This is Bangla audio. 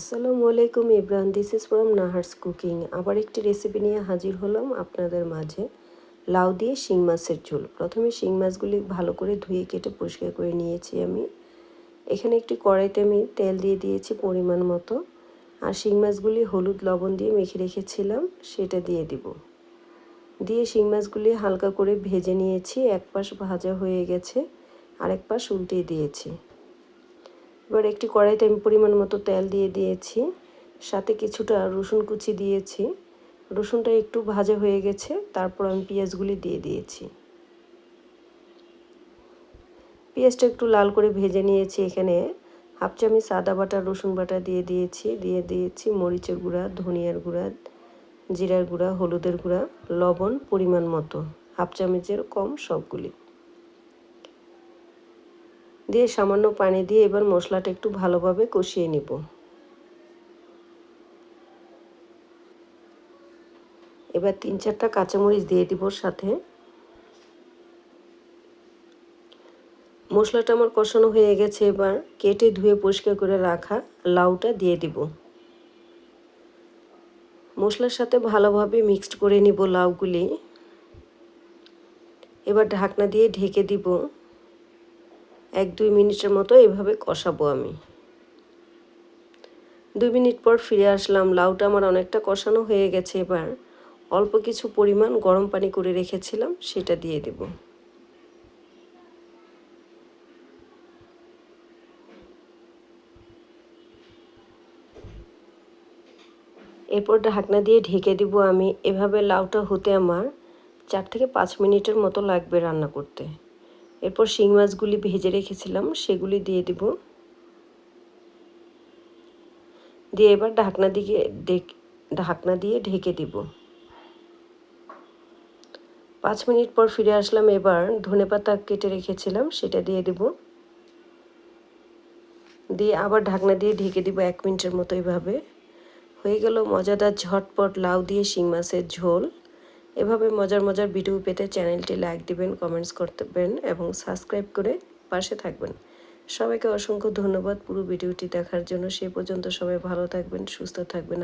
আসসালামু আলাইকুম Ibrahim this is from Nahar's cooking আবার একটি রেসিপি নিয়ে হাজির হলাম আপনাদের মাঝে। লাউ দিয়ে শিং মাছের ঝোল। প্রথমে শিং মাছগুলি ভালো করে ধুয়ে কেটে পরিষ্কার করে নিয়েছি আমি। এখানে একটি কড়াইতে আমি তেল দিয়ে দিয়েছি পরিমাণ মতো। আর শিং মাছগুলি হলুদ লবণ দিয়ে মেখে রেখেছিলাম, সেটা দিয়ে দিব। দিয়ে শিং মাছগুলি হালকা করে ভেজে নিয়েছি। এক পাশ ভাজা হয়ে গেছে, আরেক পাশ উল্টিয়ে দিয়েছি। এবার একটি কড়াইতে আমি পরিমাণ মতো তেল দিয়ে দিয়েছি। সাথে কিছুটা রসুন কুচি দিয়েছি। রসুনটা একটু ভাজা হয়ে গেছে, তারপর আমি পেঁয়াজগুলি দিয়ে দিয়েছি। পেঁয়াজটা একটু লাল করে ভেজে নিয়েছি এখানে। হাফ চামচ আদা বাটা, রসুন বাটা দিয়ে দিয়েছি। দিয়ে দিয়েছি মরিচের গুঁড়া, ধনিয়ার গুঁড়া, জিরার গুঁড়া, হলুদের গুঁড়া, লবণ পরিমাণ মতো। হাফ চামচের কম সবগুলি। দিয়ে সামান্য পানি দিয়ে এবার মশলাটা একটু ভালোভাবে কষিয়ে নিব। এবার তিন চারটা কাঁচামরিচ দিয়ে দিব সাথে। মশলাটা আমার কষানো হয়ে গেছে এবার কেটে ধুয়ে পরিষ্কার করে রাখা লাউটা দিয়ে দিব। মশলার সাথে ভালোভাবে মিক্সড করে নিব লাউগুলি। এবার ঢাকনা দিয়ে ঢেকে দিব। এক দুই মিনিটের মতো এভাবে কষাবো আমি। দুই মিনিট পর ফিরে আসলাম। লাউটা আমার অনেকটা কষানো হয়ে গেছে এবার। অল্প কিছু পরিমাণ গরম পানি করে রেখেছিলাম, সেটা দিয়ে দেব। এরপর ঢাকনা দিয়ে ঢেকে দিব আমি। এভাবে লাউটা হতে আমার চার থেকে পাঁচ মিনিটের মতো লাগবে রান্না করতে। এরপর শিং মাছগুলি ভেজে রেখেছিলাম, সেগুলি দিয়ে দিব। দিয়ে এবার ঢাকনা দিকে ঢাকনা দিয়ে ঢেকে দিব। পাঁচ মিনিট পর ফিরে আসলাম এবার ধনে পাতা কেটে রেখেছিলাম, সেটা দিয়ে দিব। দিয়ে আবার ঢাকনা দিয়ে ঢেকে দিব এক মিনিটের মতো এভাবে। হয়ে গেল মজাদার ঝটপট লাউ দিয়ে শিং মাছের ঝোল। এভাবে মজার মজার ভিডিও পেতে চ্যানেলটি লাইক দিবেন কমেন্টস করতেবেন এবং সাবস্ক্রাইব করে পাশে থাকবেন। সবাইকে অসংখ্য ধন্যবাদ পুরো ভিডিওটি দেখার জন্য। সে পর্যন্ত সবাই ভালো থাকবেন, সুস্থ থাকবেন।